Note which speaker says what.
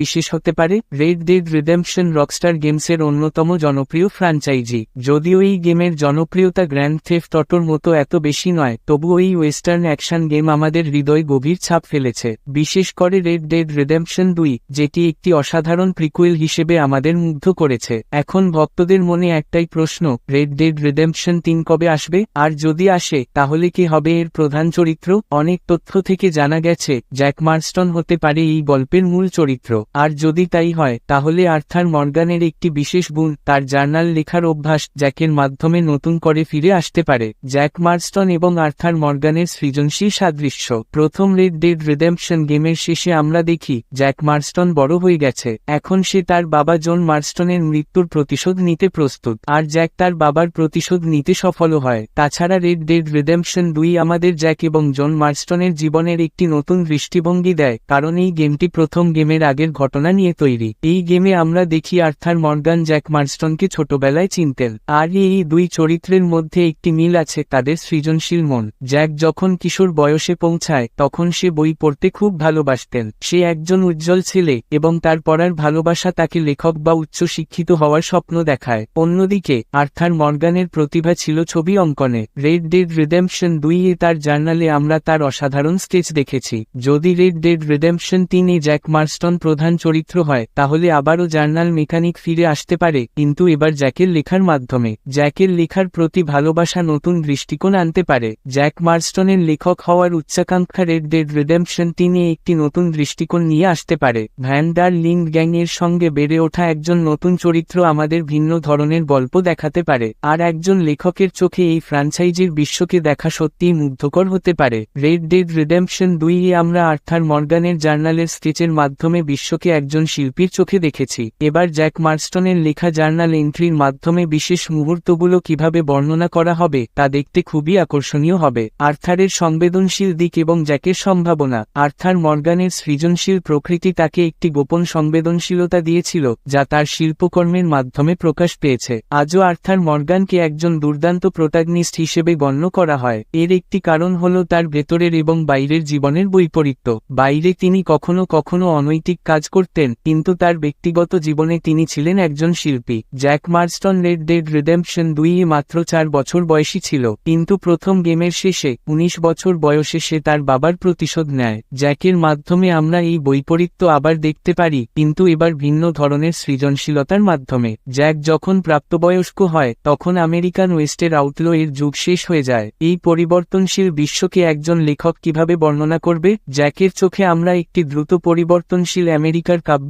Speaker 1: বিশেষ হতে পারে রেড ডেড রিডেম্পশন রকস্টার গেমসের অন্যতম জনপ্রিয় ফ্র্যাঞ্চাইজি যদিও এই গেমের জনপ্রিয়তা গ্র্যান্ড থেফট অটোর মতো এত বেশি নয়, তবুও এই ওয়েস্টার্ন অ্যাকশন গেম আমাদের হৃদয় গভীর ছাপ ফেলেছে। বিশেষ করে রেড ডেড রিডেম্পশন দুই, যেটি একটি অসাধারণ প্রিকুয়েল হিসেবে আমাদের মুগ্ধ করেছে। এখন ভক্তদের মনে একটাই প্রশ্ন রেড ডেড রিডেম্পশন তিন কবে আসবে? আর যদি আসে, তাহলে কি হবে এর প্রধান চরিত্র? অনেক তথ্য থেকে জানা গেছে জ্যাক মার্স্টন হতে পারে এই গল্পের মূল চরিত্র। আর যদি তাই হয়, তাহলে আর্থার মর্গানের একটি বিশেষ গুণ, তার জার্নাল লেখার অভ্যাস, জ্যাকের মাধ্যমে নতুন করে ফিরে আসতে পারে। জ্যাক মার্স্টন এবং আর্থার মর্গানের সৃজনশীল সাদৃশ্য। প্রথম রেড ডেড রিডেম্পশন গেমের শেষে আমরা দেখি, জ্যাক মার্স্টন বড় হয়ে গেছে। এখন সে তার বাবা জন মার্স্টনের মৃত্যুর প্রতিশোধ নিতে প্রস্তুত। আর জ্যাক তার বাবার প্রতিশোধ নিতে সফল হয়। তাছাড়া রেড ডেড রিডেম্পশন দুই আমাদের জ্যাক এবং জন মার্স্টনের জীবনের একটি নতুন দৃষ্টিভঙ্গি দেয়, কারণ এই গেমটি প্রথম গেমের আগের ঘটনা নিয়ে তৈরি। এই গেমে আমরা দেখি আর্থার মর্গান জ্যাক মার্স্টনকে ছোটবেলায় চিনতেন। আর এই দুই চরিত্রের মধ্যে একটি মিল আছে তাদের সৃজনশীল মন। জ্যাক যখন কিশোর বয়সে পৌঁছায়, তখন সে বই পড়তে খুব ভালোবাসতেন। সে একজন উজ্জ্বল ছেলে এবং তার পড়ার ভালোবাসা তাকে লেখক বা উচ্চ শিক্ষিত হওয়ার স্বপ্ন দেখায়। অন্যদিকে, আর্থার মর্গানের প্রতিভা ছিল ছবি অঙ্কনে। রেড ডেড রিডেম্পশন দুই এ তার জার্নালে আমরা তার অসাধারণ স্টেজ দেখেছি। যদি রেড ডেড রিডেম্পশন তিন জ্যাক মার্স্টন প্রধান চরিত্র হয়, তাহলে আবারও জার্নাল মেকানিক ফিরে আসতে পারে, কিন্তু এবার জ্যাকের লেখার মাধ্যমে। জ্যাকের লেখার প্রতি ভালোবাসা নতুন দৃষ্টিকোণ আনতে পারে। জ্যাক মার্স্টনের লেখক হওয়ার উচ্চাকাঙ্ক্ষা রেড ডেড রিডেম্পশন তিনি একটি নতুন দৃষ্টিকোণ নিয়ে আসতে পারে। ভ্যান্ডার লিঙ্ক গ্যাং এর সঙ্গে বেড়ে ওঠা একজন নতুন চরিত্র আমাদের ভিন্ন ধরনের গল্প দেখাতে পারে, আর একজন লেখকের চোখে এই ফ্রাঞ্চাইজির বিশ্বকে দেখা সত্যিই মুগ্ধকর হতে পারে। রেড ডেড রিডেম্পশন দুই এ আমরা আর্থার মর্গানের জার্নালের স্কেচের মাধ্যমে বিশ্বকে একজন শিল্পীর চোখে দেখেছি। এবার জ্যাক মার্স্টনের লেখা জার্নাল এন্ট্রির মাধ্যমে বিশেষ মুহূর্তগুলো কীভাবে বর্ণনা করা হবে, তা দেখতে খুবই আকর্ষণীয় হবে। আর্থারের সংবেদনশীল দিক এবং জ্যাকের সম্ভাবনা। আর্থার মর্গানের সৃজনশীল প্রকৃতি তাকে একটি গোপন সংবেদনশীলতা দিয়েছিল, যা তার শিল্পকর্মের মাধ্যমে প্রকাশ পেয়েছে। আজও আর্থার মর্গানকে একজন দুর্দান্ত প্রোটাগনিস্ট হিসেবে গণ্য করা হয়। এর একটি কারণ হল তার ভেতরের এবং বাইরের জীবনের বৈপরীত্য। বাইরে তিনি কখনো কখনো অনৈতিক কাজ করতেন, কিন্তু তার ব্যক্তিগত জীবনে তিনি ছিলেন একজন শিল্পী। Jack Marston red dead redemption দুই মাত্র চার বছর বয়সী ছিল, কিন্তু প্রথম গেমের শেষে ১৯ বছর বয়সে সে তার বাবার প্রতিশোধ নেয়। জ্যাকের মাধ্যমে আমরা এই বৈপরীত্য আবার দেখতে পারি, কিন্তু এবার ভিন্ন ধরনের সৃজনশীলতার মাধ্যমে। জ্যাক যখন প্রাপ্তবয়স্ক হয়, তখন আমেরিকান ওয়েস্টের আউটলো এর যুগ শেষ হয়ে যায়। এই পরিবর্তনশীল বিশ্বকে একজন লেখক কীভাবে বর্ণনা করবে? জ্যাকের চোখে আমরা একটি দ্রুত পরিবর্তনশীল আমেরিকার কাব্যিক